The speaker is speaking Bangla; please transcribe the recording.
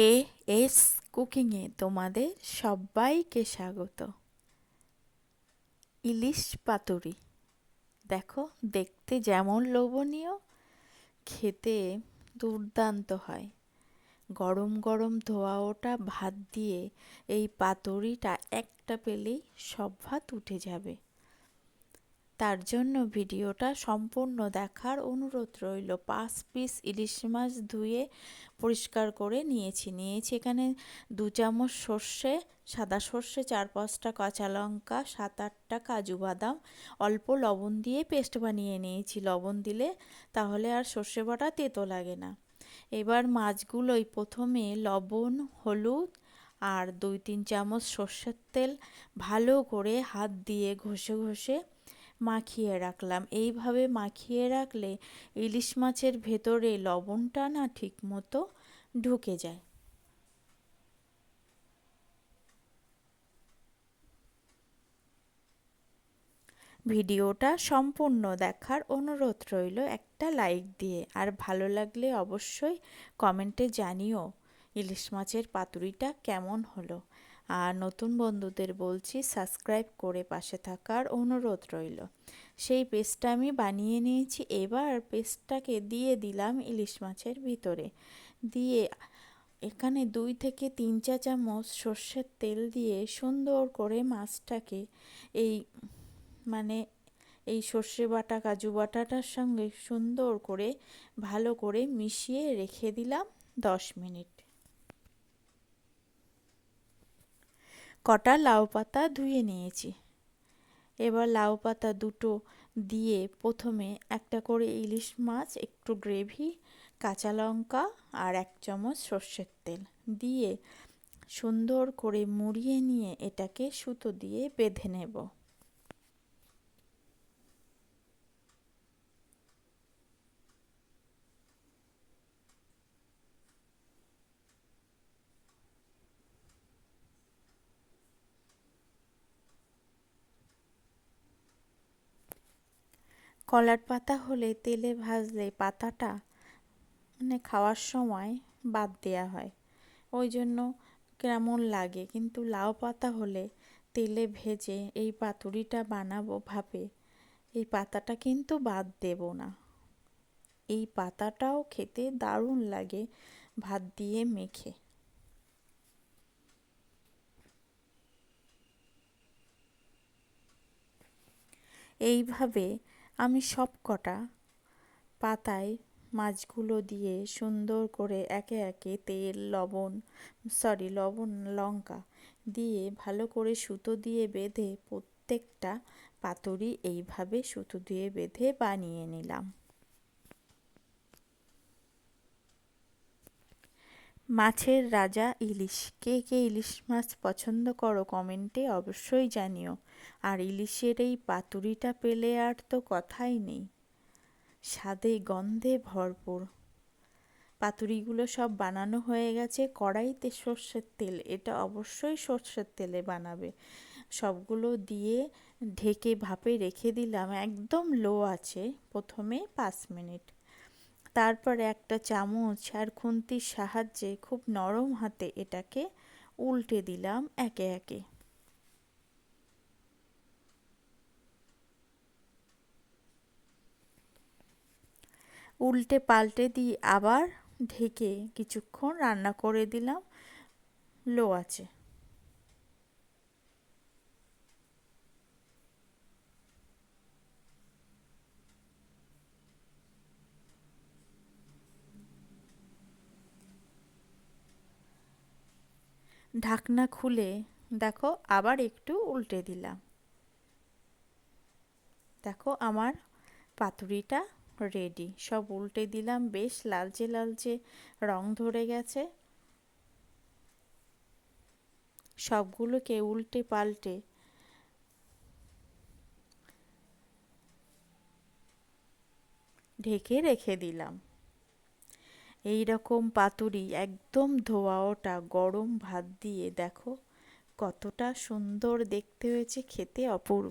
এ এস কুকিংয়ে তোমাদের সবাইকে স্বাগত। ইলিশ পাতুরি। দেখো, দেখতে যেমন লোভনীয়, খেতে দুর্দান্ত হয়। গরম গরম ধোয়া ওটা ভাত দিয়ে এই পাতুরিটা একটা পেলেই সব ভাত উঠে যাবে। তার জন্য ভিডিওটা সম্পূর্ণ দেখার অনুরোধ রইল। পাঁচ পিস ইলিশ মাছ ধুয়ে পরিষ্কার করে নিয়েছি। নিয়েছি এখানে দু চামচ সর্ষে, সাদা সর্ষে, চার পাঁচটা কাঁচা লঙ্কা, সাত আটটা কাজু বাদাম, অল্প লবণ দিয়ে পেস্ট বানিয়ে নিয়েছি। লবণ দিলে তাহলে আর সর্ষে বাটা তেতো লাগে না। এবার মাছগুলোই প্রথমে লবণ, হলুদ আর দুই তিন চামচ সর্ষের তেল ভালো করে হাত দিয়ে ঘষে ঘষে মাখিয়ে রাখলাম। এইভাবে মাখিয়ে রাখলে ইলিশ মাছের ভেতরে লবণটা না ঠিক মতো ঢুকে যায়। ভিডিওটা সম্পূর্ণ দেখার অনুরোধ রইল একটা লাইক দিয়ে। আর ভালো লাগলে অবশ্যই কমেন্টে জানিও ইলিশ মাছের পাতুরিটা কেমন হলো। আর নতুন বন্ধুদের বলছি, সাবস্ক্রাইব করে পাশে থাকার অনুরোধ রইল। সেই পেস্টটা আমি বানিয়ে নিয়েছি, এবার পেস্টটাকে দিয়ে দিলাম ইলিশ মাছের ভিতরে। দিয়ে এখানে দুই থেকে তিন চা চামচ সর্ষের তেল দিয়ে সুন্দর করে মাছটাকে এই মানে এই সর্ষে বাটা, কাজু বাটাটার সঙ্গে সুন্দর করে ভালো করে মিশিয়ে রেখে দিলাম দশ মিনিট। কটা লাউ পাতা ধুয়ে নিয়েছি। এবার লাউ পাতা দুটো দিয়ে প্রথমে একটা করে ইলিশ মাছ, একটু গ্রেভি, কাঁচা লঙ্কা আর এক চামচ সর্ষের তেল দিয়ে সুন্দর করে মুড়িয়ে নিয়ে এটাকে সুতো দিয়ে বেঁধে নেব। কলার পাতা হলে তেলে ভাজলে পাতাটা মানে খাওয়ার সময় বাদ দেওয়া হয়। ওই জন্য কেমন লাগে? কিন্তু লাউ পাতা হলে তেলে ভেজে এই পাতুরিটা বানাবো ভাবে এই পাতাটা কিন্তু বাদ দেব না। এই পাতাটাও খেতে দারুণ লাগে ভাত দিয়ে মেখে। এইভাবে আমি সব কটা পাতায় মাছগুলো দিয়ে সুন্দর করে একে একে তেল, লবণ সরি লবণ, লঙ্কা দিয়ে ভালো করে সুতো দিয়ে বেঁধে প্রত্যেকটা পাতুরি এইভাবে সুতো দিয়ে বেঁধে বানিয়ে নিলাম। মাছের রাজা ইলিশ। কে কে ইলিশ মাছ পছন্দ করো কমেন্টে অবশ্যই জানিও। আর ইলিশের এই পাতুরিটা পেলে আর তো কথাই নেই। স্বাদে, গন্ধে ভরপুর। পাতুরিগুলো সব বানানো হয়ে গেছে কড়াইতে সর্ষের তেল। এটা অবশ্যই সর্ষের তেলে বানাবে। সবগুলো দিয়ে ঢেকে ভাপে রেখে দিলাম। একদম লো আছে। প্রথমে পাঁচ মিনিট। তারপরে একটা চামচ আর খুন্তির সাহায্যে খুব নরম হাতে এটাকে উল্টে দিলাম একে একে। উল্টে পাল্টে দিয়ে আবার ঢেকে কিছুক্ষণ রান্না করে দিলাম, লো আছে ঢাকনা খুলে দেখো আবার একটু উল্টে দিলাম। দেখো আমার পাতুরিটা রেডি সব উল্টে দিলাম, বেশ লালচে লালচে রং ধরে গেছে। সবগুলোকে উল্টে পাল্টে ঢেকে রেখে দিলাম। এই রকম পাতুরি একদম ধোয়া ওটা গরম ভাত দিয়ে, দেখো কতটা সুন্দর দেখতে হয়েছে খেতে অপূর্ব।